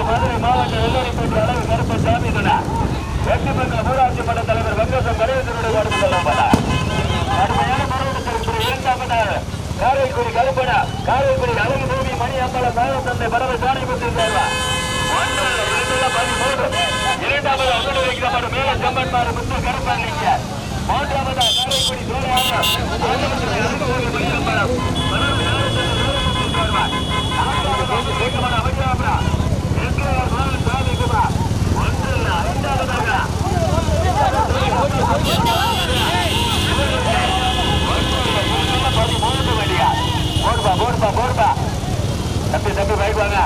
மதுரை மாவட்ட வெள்ளரிப்பேட்டை அளவு கருப்ப சாமி துணை வெற்றி பெற்ற ஊராட்சி மன்ற தலைவர் வெங்கசம் கணேசனுடைய வாழ்த்து கொள்ளப்பட்டார். கடுமையான போராட்டத்திற்கு இரண்டாவதாக காரைக்குடி கருப்பனா காரைக்குடி அழகு தேவி மணி அம்பல சாய தந்தை பரவ சாணிபுத்தி சேர்வார் இரண்டாவது அங்கடு வைக்கப்பட்ட மேல கம்பன்மாறு முத்து கருப்பள்ளிங்க மூன்றாவது காரைக்குடி சோழையாக போடுப்பா போடுப்பா போடுப்பா. தப்பி தம்பி பைக் வாங்க.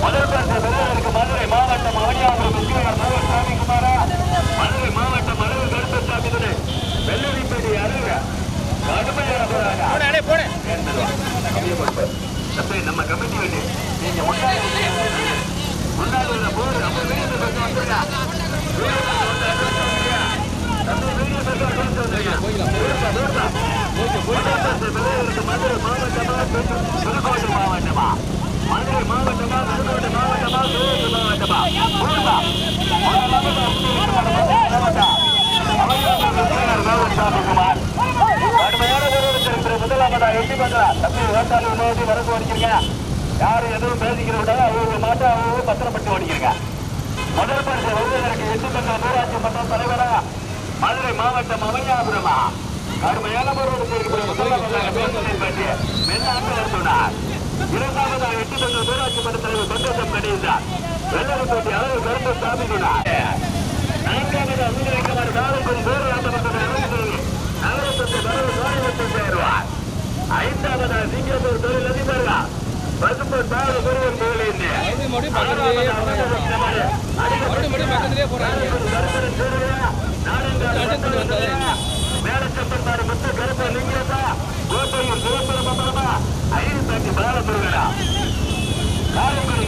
முதல் பரிசு பெறுவதற்கு மதுரை மாவட்டம் அவனியாபுரம் முக்கியவர் மதுரை சாமி குமாரா மதுரை மாவட்டம் மதுரை கருப்பசாமி துணை வெள்ளரிப்பேட்டை அருக கடுமையான போறாங்க தம்பி நம்ம கமிட்டி வேண்டி நீங்க முன்னாடி முன்னாடி உள்ள போர் நம்ம வீடு பக்கம் வந்துருங்க வீடு பக்கம் வந்துருங்க. தம்பி வீடு பக்கம் வந்துருங்க. போடுப்பா, போடுப்பா. மதுரை மாவட்டமா புதுக்கோட்டை மாவட்டமா மதுரை மாவட்டமா புதுக்கோட்டை மாவட்டமா சிவகங்கை மாவட்டமா போடுப்பா. முதலாவதாக கடுமையான போராட்டத்திற்கு முதலாவதா எட்டி தம்பி வரது ஓடிக்கிறீங்க யாரும் எதுவும் பேசிக்கிற அவங்க மாட்டா அவங்க பத்திரப்பட்டு ஓடிக்கிறீங்க முதல் பரிசு வருவதற்கு எட்டு பங்களா ஊராட்சி மன்ற தலைவரா மதுரை மாவட்டம் அமையாபுரமா கடுமையான ஒரு முதலாவதாக பேசுவதை பற்றி மென்னாண்டு சொன்னார் இரண்டாவதாக எட்டு பங்களா ஊராட்சி மன்ற தலைவர் சந்தோஷம் கணேசன் வெள்ளரிப்பேட்டை அளவு கருப்பு சாமி சொன்னார் நான்காவது அங்கீகரிக்கப்பட்ட காவல்துறை வேறு ஆட்டப்பட்ட நகரத்துக்கு வரவு சாயத்து சேருவார் ஐந்தாவது சிங்கப்பூர் தொழில் அதிபர்கள் பசும்பொன் பாடு குருவன் தொழில் மேலச்சம்பந்தாடு முத்து கருப்ப லிங்கத்தா கோட்டையில் சிவபெருமபரமா ஐந்து பாலமுருகனா காரைக்குடி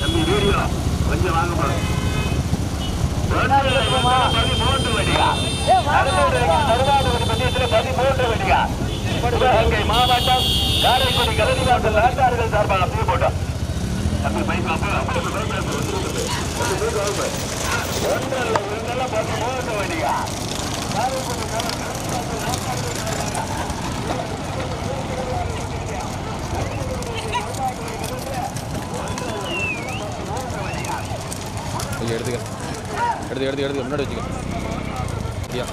தம்பி வீடியோ கொஞ்சம் வாங்க போறோம் பதிமூன்று வடிகா பதிமூன்று வடிகா மாவட்டம் காரைக்குடி கலனிவாசல் நாட்டார்கள் சார்பாக அப்படியே போட்டோம். பைக் ஒன்றல்ல எடுத்துக்க எடுத்து எடுத்து எடுத்து முன்னாடி வச்சுக்க. ஐயா.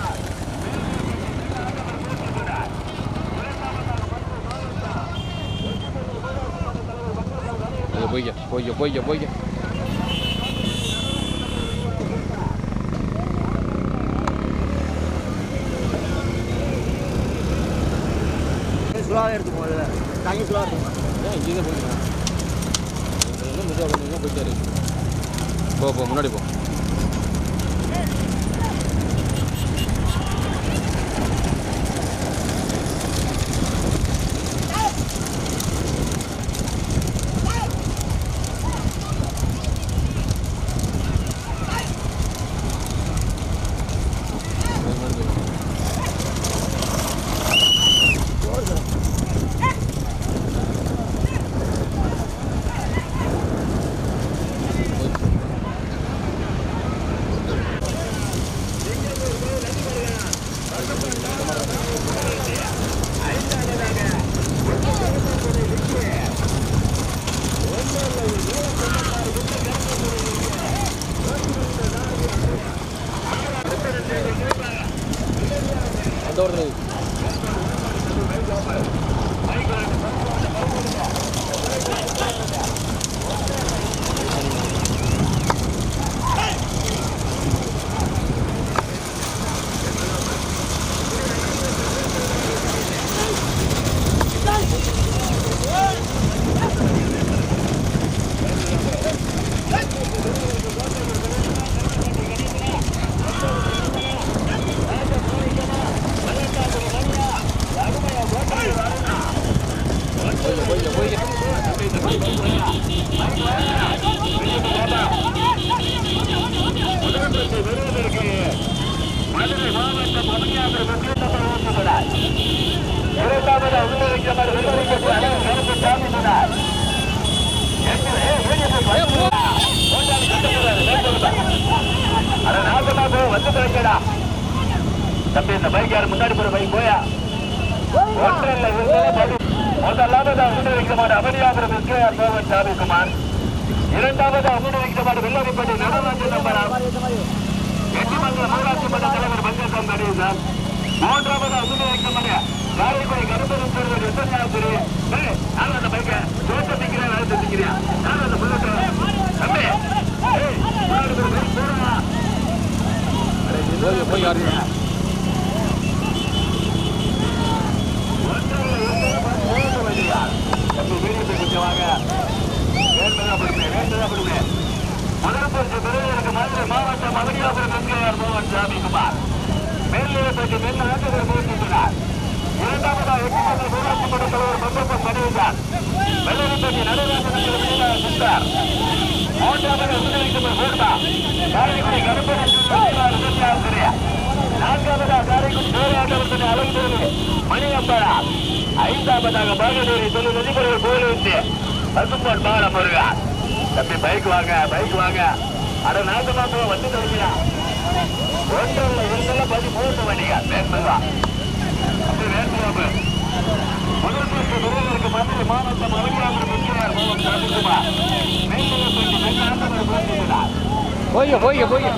ஐயா போய்க்க போய்க்க போய்க்க போய்க்க ஸ்லோவாக எடுத்துக்கோ அதில் தாங்கி ஸ்லோவாக இருக்கும் ஏன் இங்கே தான் போய்க்கலாம் இன்னும் மெதுவாக கொஞ்சம் போயிட்டே இருக்கு போ போ முன்னாடி போ முதலாவது அமுடு வைக்க மாட்டேன் அமளியாபுரம் எஸ்கேஆர் மோகன் சாமிக்குமார் இரண்டாவது அமுடு வைக்க மாட்டேன் வெள்ளரிப்பட்டி நடராஜன் நம்பராம் எட்டிமங்கலம் ஊராட்சி மன்ற தலைவர் பங்கேற்கும் கணேசன் மூன்றாவது அமுடு வைக்க மாட்டேன் காரைக்குடி கருப்பரும் பெறுவர் எத்தனாவது நான் அந்த பைக்கை தோட்ட திக்கிறேன் வேலை திக்கிறேன் நான் அந்த புல்லட்டை தம்பி ஏய், முன்னாடி ஒரு பைக் போடுறா போய் போய் யாரு மாவட்டம் மகனியாபுரம் என்கிறார் மோகன் சாமிக்குமார் மேல்நிலைப்பட்டி மெல்ல ஆட்டத்தில் முயற்சிக்கிறார் இரண்டாவதாக எட்டு ஊராட்சி மன்ற தலைவர் பந்தப்பம் கணிவுதான் வெள்ளரிப்பட்டி நடராஜனத்தில் மீனார் மூன்றாவது சுந்தரிக்குமார் கோட்டா காரைக்குடி கருப்பணன் நான்காவதாக காரைக்குடி சோழாட்டவர்களை அலங்கோடு மணியம்பரா ஐந்தாவதாக பாகதூரி தொழில் அதிபர்கள் கோயிலுக்கு பசும்பொன் பால முருகா. தம்பி பைக் வாங்க பைக் வாங்க. அட நாட்டு மாசம் வந்து தொலைக்கிறா ஒன்றில் இரண்டுல பதிமூன்று மணியா வேண்பதா அப்படி வேண்டுவாங்க முதல் பரிசு விருதுகளுக்கு மதுரை மாவட்டம் அலங்காபுரம் என்கிறார் மோகன் சாமிக்குமார் மேல்நிலைப்பட்டி மென்னாண்டவர் போட்டியிடுகிறார் போய்ங்க போய்ங்க போய்ங்க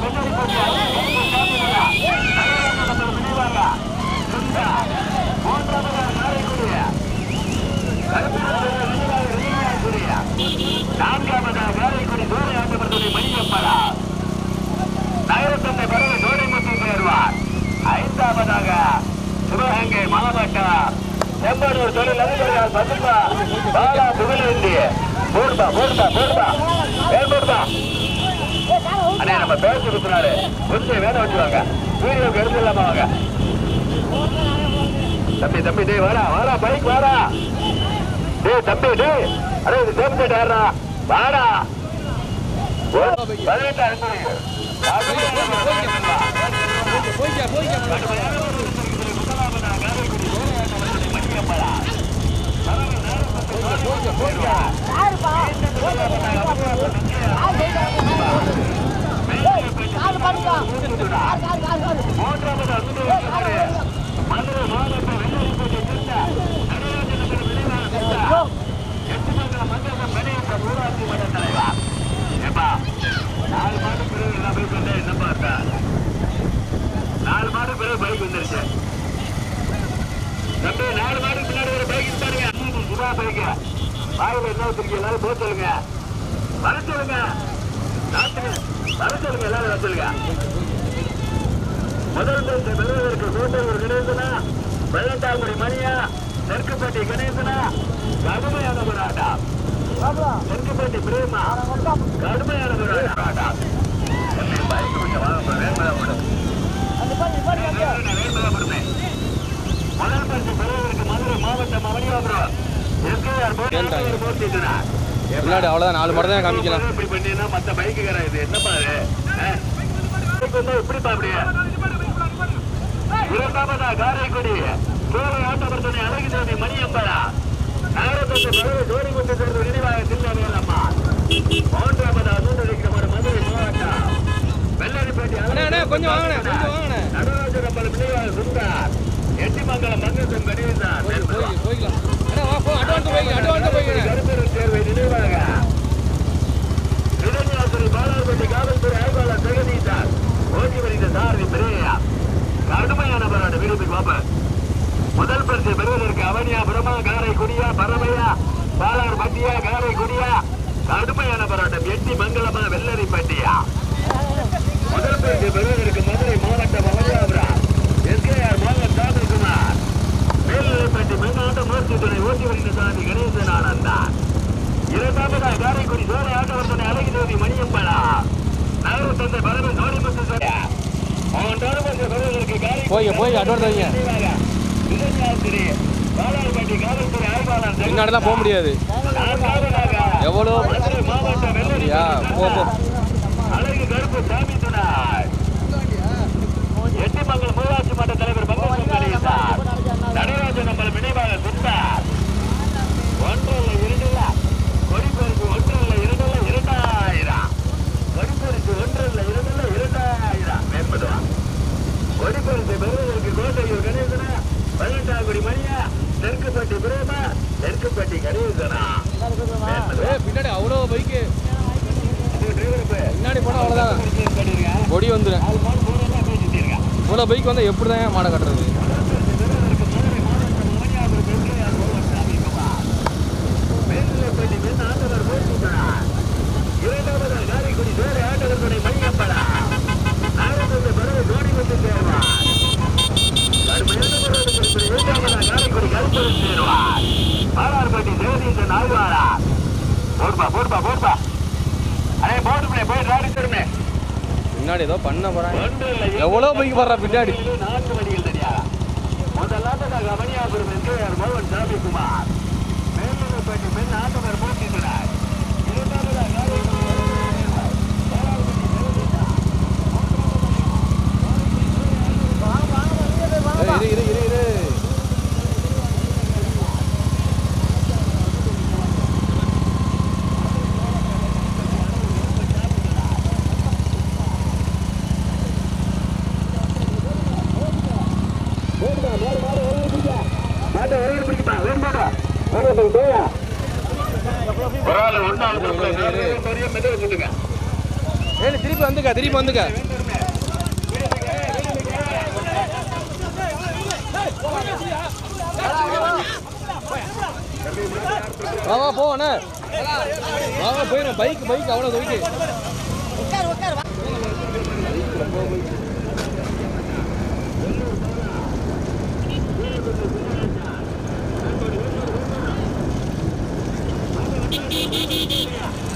நான்காவதாக காரைக்குடி தோரை ஆட்டப்பட்டதை மணியப்படா நகரத்தந்தை பறவை தோரை மட்டும் சேருவார் ஐந்தாவதாக சிவகங்கை மாவட்டம் செம்பனூர் தொழில் அதிபர்கள் பசுமா பாலா புகழேந்தி போடுபா போடுபா போடுபா வேல் போடுபா அண்ணே நம்ம பேசி கொடுத்துனாரு கொஞ்சம் வேலை வச்சுவாங்க வீடியோக்கு எடுத்துடலாமா வாங்க. தம்பி தம்பி டேய் வாடா வாடா பைக் வாடா. டேய் தம்பி டேய். அடே இது சேமிச்ச டயர்டா வாடா. ஓ, பதினெட்டு அனுப்பி போய்ங்க போய்ங்க போய்ங்க போய்ங்க யாருப்பா கால் பண்ணுங்க கால் கால் கால் கால் மூன்றாவது அனுமதி மதுரை மாவட்டம் வெள்ளரிப்பட்டி திருத்த நடராஜநகர் வெளிநாடு திருத்த எட்டுமங்கலம் மண்டலம் பெரியத்த ஊராட்சி மன்ற தலைவர் ஏப்பா நாலு மாடு பிறகு எல்லாம் போய் கொண்டே என்னப்பா இருக்கா நாலு மாடு பிறகு பைக் வந்துருச்சு தம்பி நாலு மாடு பின்னாடி ஒரு பைக் பாருங்க சுதா பைக்கு வாயில என்ன வச்சிருக்கீங்க எல்லாரும் போக சொல்லுங்க. வர சொல்லுங்க. வர சொல்லுங்க எல்லாரும் வர சொல்லுங்க. முதல் பரிசு பெறுவதற்கு கோட்டையூர் கணேசனா வெள்ளத்தாங்குடி மணியா தெற்குப்பட்டி கணேசனா கடுமையான போராட்டம் தெற்குப்பட்டி பிரேமா கடுமையான போராட்டம் பைக் கொஞ்சம் வாங்க வேண்பதா போடும் முதல் பரிசு பெறுவதற்கு மதுரை மாவட்டம் அவனியாபுரம் எஸ்கேஆர் போராட்டம் பின்னாடி அவ்வளோதான் நாலு மாடு தான் காமிக்கலாம் இப்படி பண்ணினா மத்த இது என்னப்பா இது ஆ? பைக் வந்தா இப்படிப்பா அப்படியே. இரண்டாவதா காரைக்குடி. சோழ ஆட்டப்பர்த்தனை அழகு தேவி மணியம்பரா நகரத்தை பறவை ஜோடி கொண்டு சேர்ந்த நினைவாக தில்லவேலம்மா மூன்றாவதா சூழ்நிலைக்கிற மதுரை மாவட்டம். வெள்ளரிப்பேட்டை கொஞ்சம் வாங்கண்ணே, கொஞ்சம் வாங்கண்ணே. நடராஜரப்பல் நினைவாக சுந்தார். எட்டிமங்கலம் போய்க்கலாம். முன்னாடிலாம் போக முடியாது. எவ்வளோ? அப்படியா போ போ. எட்டிமங்கல் மூவாட்சி மன்ற தலைவர் நடராஜன் நம்ம நினைவாக சுட்டார் ஒன்று இல்லை இரண்டு இல்லை கொடிப்பெருக்கு ஒன்று இல்லை இரண்டு இல்லை இரண்டாயிரம். கொடிப்பெருக்கு ஒன்று இல்லை இரண்டு இல்லை இரண்டாயிரம். மேம்படுவா கொடிப்பெருக்கு பெறுவதற்கு கோட்டையூர் கணேசனா பதினெட்டாம் கோடி மணியா தெற்குப்பட்டி பிரேமா பின்னாடி அவ்வளோ பைக்கு. பின்னாடி போனால் அவ்வளோதான். பொடி வந்துடும் இவ்வளோ பைக் வந்தால் எப்படிதான் மாடை கட்டுறது? முன்னாடி ஏதோ பண்ண போகிறேன் எவ்வளோ பைக் வர்றா பின்னாடி? முதலாவதாக கவனியாபுரம் என்று மோகன் சாமிக்குமார். மேல்நிலைப்பட்டி பெண் ஆண்டவர் மூர்த்தினார் இரண்டாவதாக ஏய், இரு இரு இரு இரு மாட்டை ஒரே பிடிப்பா வேணுமாடா ஒரு ஆள் ஒன்றாவது பெரிய மெதுவை சொல்லுங்க ஏய் திருப்பி வந்துக்க திருப்பி வந்துக்க வா வா போ வா வா போயிடும் பைக் பைக் அவ்வளோ தூக்கி Yeah.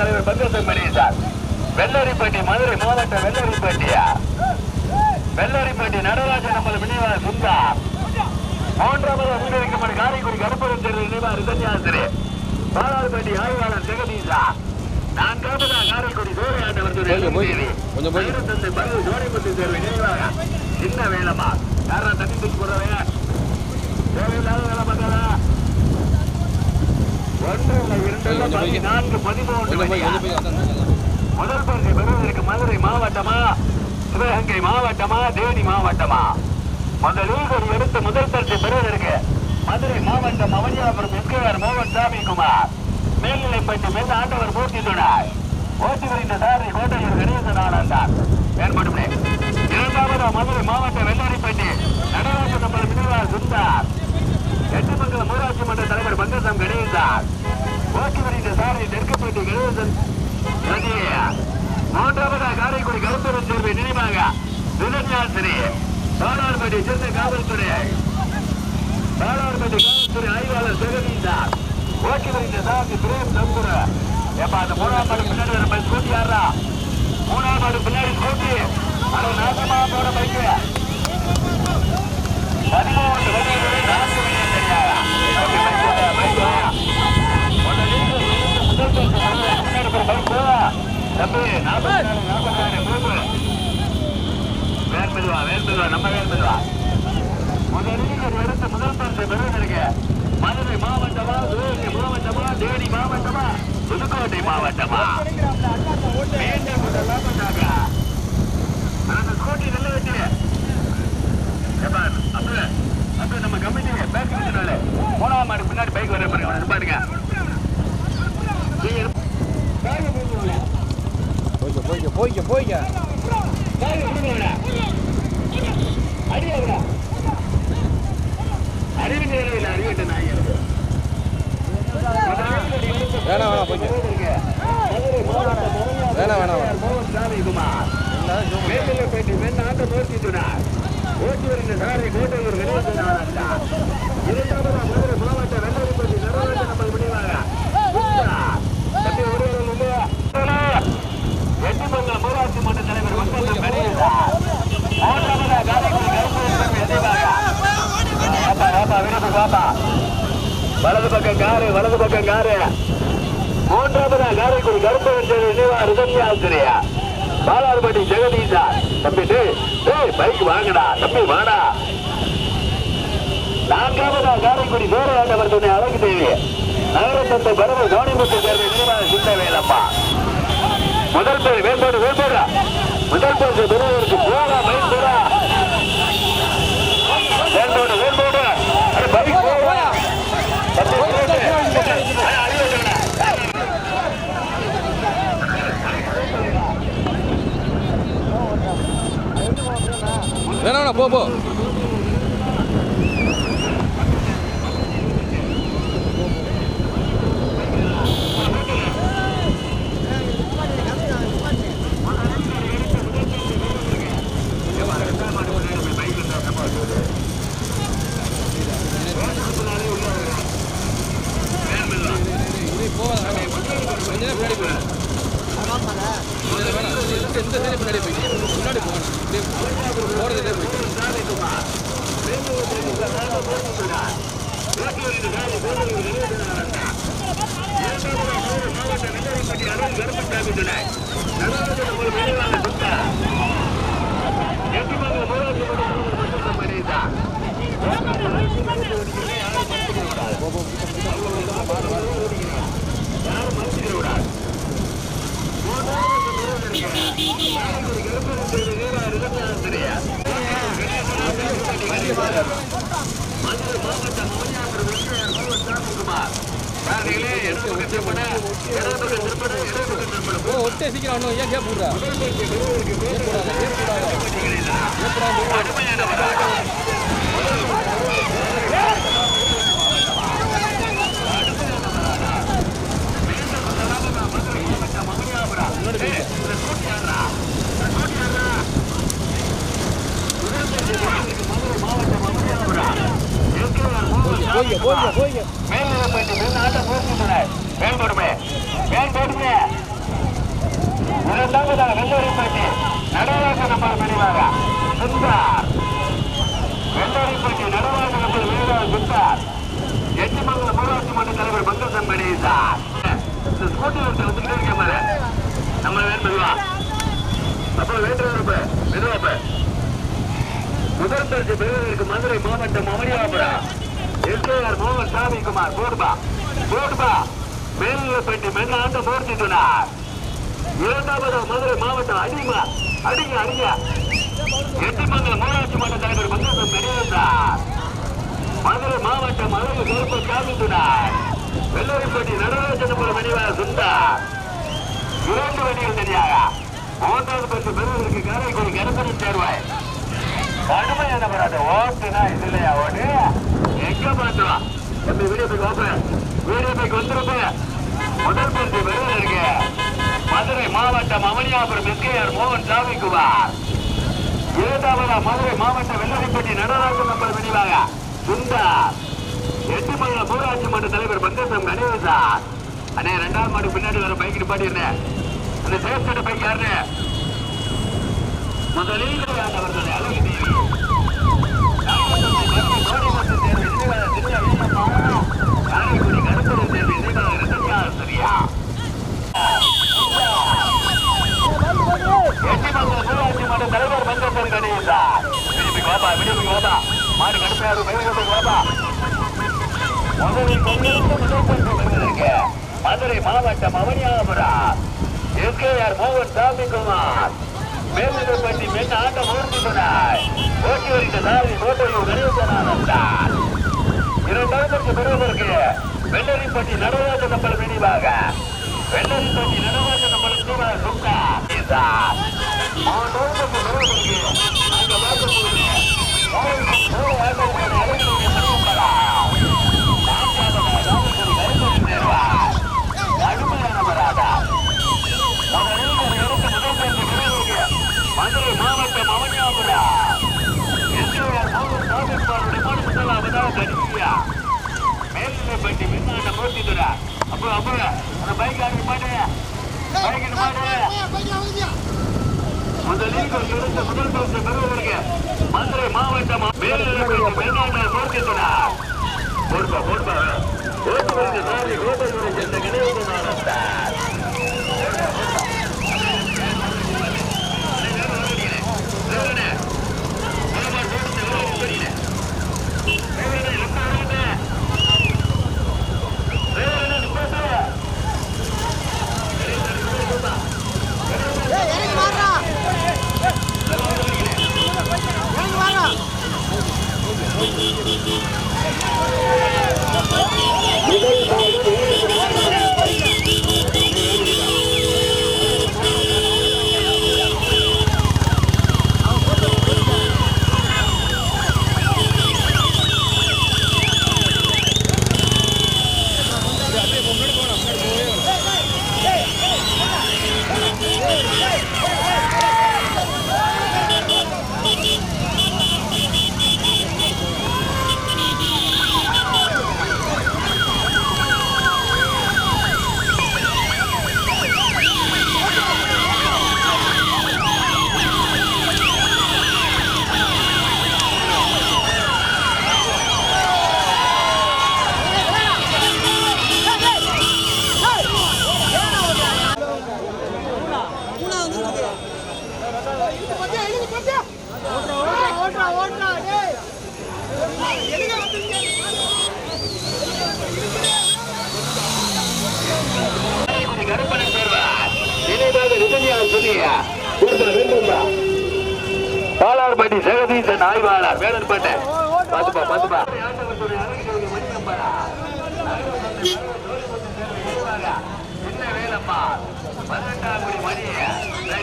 தலைவர் பங்கசம் மணியசார் வெள்ளரிப்பட்டி மதுரை மாவட்டம் வெள்ளரிப்பட்டியா? வெள்ளரிப்பட்டி நடராஜன் நம்மள் நினைவாக சுந்தா மூன்றாவது முன்னிலைக்கப்பட்ட காரைக்குடி கருப்பூரம் தேர்தல் நினைவாக ரிசன்யாசிரி பாலாறுப்பட்டி ஆய்வாளர் ஜெகதீசா. நான்காவதா காரைக்குடி போய்க்க. கொஞ்சம் போய்க்க. தந்தை பங்கு ஜோடிமுத்து தேர்வு நினைவாக சின்ன வேலமா யாரா தண்ணி தூக்கி போடுறவன் தேவையில்லாத வேலை பார்க்காதா ஒன்று இல்லை, இரண்டு இல்லை, கொஞ்சம் போய்க்க. பதினான்கு பதிமூன்று கொஞ்சம் போய் மணியா? கொஞ்சம் போய் அதான் அதான். முதல் பரிசு பெறுவதற்கு மதுரை மாவட்டமா? சிவகங்கை மாவட்டமா? தேனி மாவட்டமா? முதலில் ஒரு எடுத்து முதல் பரிசு பெறுவதற்கு மதுரை மாவட்டம் அவனியாபுரம் எஸ்கேஆர் மோகன் சாமி குமார் மேல்நிலைப்பட்டு மேல் ஆண்டவர் மூர்த்தி துணார் ஓட்டி வருகின்ற சாரி கோட்டையூர் கணேசன் ஆனந்தார் மேம்படுமே இரண்டாவது மதுரை மாவட்ட வெள்ளாரிப்பட்டி. நடராஜ நம்பர் சுந்தார். எட்டுமங்கலம் ஊராட்சி மன்ற தலைவர் பங்கசம் கணேசன். ஓட்டி வருகின்ற சாரி தெற்குப்பட்டி கணேசன். ரஜினியா. காரைக்குடி கருத்துறை தேர்வை நினைவாக விதன்யாசிரி பாலார்பட்டி சென்னை காவல்துறை. பாலார்பட்டி காவல்துறை ஆய்வாளர் ஜெகதீஷார் ஓட்டி வருகின்ற சாமி பிரேம் தம்புர ஏப்பா அந்த மூணாம் மாடு பின்னாடி வர ஸ்கூட்டி யாரா மூணாம் மாடு பின்னாடி ஸ்கூட்டி அது நாசமா போட பைக்கு பதிமூன்று வண்டிகள் நான்கு வண்டிகள் தெரியாதா ஓகே, பைக் போடா, பைக் போடா. முதலில் முதல் பரிசு பெறுவதற்கு முன்னாடி ஒரு பைக் போடா. தம்பி, நாற்பத்தி நாலு, நம்ம வேன் முதலில் எடுத்த முதல் பரிசு பெறுவதற்கு மதுரை மாவட்டமா சிவகங்கை மாவட்டமா தேனி மாவட்டமா புதுக்கோட்டை மாவட்டமா? மீண்டும் முதலாவதாக அந்த ஸ்கூட்டி நல்ல வச்சு அப்படியே, அப்படியே நம்ம கமிட்டிங்க பேசுறதுனால மாடு பின்னாடி பைக் வர பாருங்க பாருங்க போய்க்க போய்க்க போய்க்க போய்க்க பேக கொடுங்க அடி அவரா அறிவு தேவையில்லை அறிவிட்ட நாய் வேணாம் வேணாம் போய்க்க வேணாம் வேணாம் வேணாம் மோகன் சாமிகுமார் என்ன ஜூம் மேல்நிலைப்பேட்டை வெண்ணாட்ட நோக்கிட்டுனார் ஓட்டி வருகிற சாரை கோட்டையூர் வெளியேற்றினாரா இரண்டாவது மதுரை மாவட்ட வெள்ளரிப்பட்டி நடராஜ நம்ம முடிவாங்க தம்பி ஒருவர் இல்லையா எட்டுமங்கலம் ஊராட்சி மன்ற தலைவர் மக்கள் வெளியிட்டார் மூன்றாவது காரைக்குடி கருப்பூர் எதிராக பாப்பா பாப்பா விரும்பு பாப்பா வலது பக்கம் காரு வலது பக்கம் காரு மூன்றாவது காரைக்குடி கருப்பூர் நினைவா ரிதன்யா ஆசிரியா பாலார்பட்டி ஜெகதீஷா தம்பி டேய் பைக் வாங்கடா. தம்பி வாடா. நான்காவதா காரைக்குடி வேறையாண்டவர் துணை அழகு தேவி நகரத்தத்தை பரவ கவனிமுத்து சேர்ந்த நினைவாக சிந்த வேலப்பா முதல் பேர் வேண்டோடு வேண்டோடா முதல் பேர் பெறுவதற்கு போடா பைக் வேண்டோடு வேண்டோடு அட பைக் போடா தம்பி போடு. அட, அடி வைக்கணும்டா. வேணாம் வேணாம் போ போ இது போகாத வேணாம் கொஞ்ச நேரம் பின்னாடி போயிடு இது வேணாம் இந்த இந்த சைடு பின்னாடி போய்க்கு முன்னாடி போகணும் இப்படியே போகிறதுலே போய்க்கு ஓ ஒட்டே சீக்கிரம் ஏன் கேப் விட்றா? கேப் போடாத கேப் போடாத கேப் போடாத போய்க்க நம்ம வேணும் மெதுவா அப்புறம் வேண்டுறப்ப மெதுவாப்ப முதல் பரிசு பெறுவதற்கு மதுரை மாவட்டம் மமரியாபுரம் எஸ்கேஆர் மோகன் சாமிக்குமார் போடுபா போடுபா மேல்நிலைப்பட்டி மென்னாண்டு மூர்த்தி சொன்னார் இரண்டாவது மதுரை மாவட்டம் அடிமா அடிங்க அடிங்க. எட்டிமங்கலம் ஊராட்சி மன்ற தலைவர் மங்கசம் நிறைவேற்றார் மதுரை மாவட்டம் அழகு கருப்ப காமித்துனார் வெள்ளரிப்பட்டி நடராஜனபுரம் மணிவார சுந்தார். இரண்டு வண்டிகள் தெரியாதா மூன்றாவது பரிசு பெறுவதற்கு காரைக்குடி கருப்பணி சேர்வாய். கடுமையான போராட்டம் ஓட்டுனா இது இல்லையா ஓட்டு? எங்க மாட்டோம் தம்பி video bike open. Video bike முதல் பரிசு பெறுவதற்கு மதுரை மாவட்டம் அவனியாபுரம் எஸ்கேஆர் மோகன் சாமிக்குமார். இரண்டாவதா மதுரை மாவட்டம் வெள்ளரிப்பட்டி நடராஜன் நம்பர் விரிவாக சுந்தார். எட்டுமங்கலம் ஊராட்சி மன்ற தலைவர் பங்கசம் கணேசார் அண்ணே ரெண்டாவது மாடு பின்னாடி வர பைக் நிப்பாட்டிருந்தேன் அந்த சேஃப்டி பைக் யாருன்னு? முதலில் அழகு தேவி காரைக்குடி கருப்பூர் தேர்வு நினைவாக சரியா தலைவர் பங்கசன் கணேசா விடுப்பி கோபா விடுப்பி கோபா மாடு கடுப்பையா பாபா முதலில் கொண்டிருந்து மதுரை மாவட்டம் அவனியாபுரம் எஸ்கேஆர் மோகன் சாமிக்குமார் மேல்நிலைப்பட்டி பெண் ஆட்ட மூர்த்தி சொன்னார் ஓட்டி வருகின்ற சாரதி கோட்டையூர் கணேசனானந்தார் இரண்டாவது பரிசு பெறுவதற்கு வெள்ளரிப்பட்டி நடராஜ நம்பர் விரிவாக வெள்ளரிப்பட்டி நடராஜ நம்பர் நினைவாக சுத்தா ஈசா மூன்றாவது அங்க பார்க்கக்கூடிய ஆயிரத்தி நூறு ஆயிரத்தி அழகிய திருமலா மதுரை மாவட்டம் அவனியாபுரா எஸ்ஐஆர் மோகன் சாமிப்பாருடைய மனு முதலாவதாக கடிசியா மேல்நிலைப்பட்டி மின்னாண்ட போட்டிதுரா அப்புறம் அப்புறம் அந்த பைக் ஆகி பாடு பைக்கில் பாடு முதலில் எடுத்த முதல் பரிசு பெறுவதற்கு மதுரை மாவட்டம் மேல்நிலைப்பட்டி மின்னாண்ட போட்டிதுரா போடுப்பா போடுப்பா. ஓட்டு வருது சாரி ஓட்டு சென்ற கணேசன் சார் ஏய்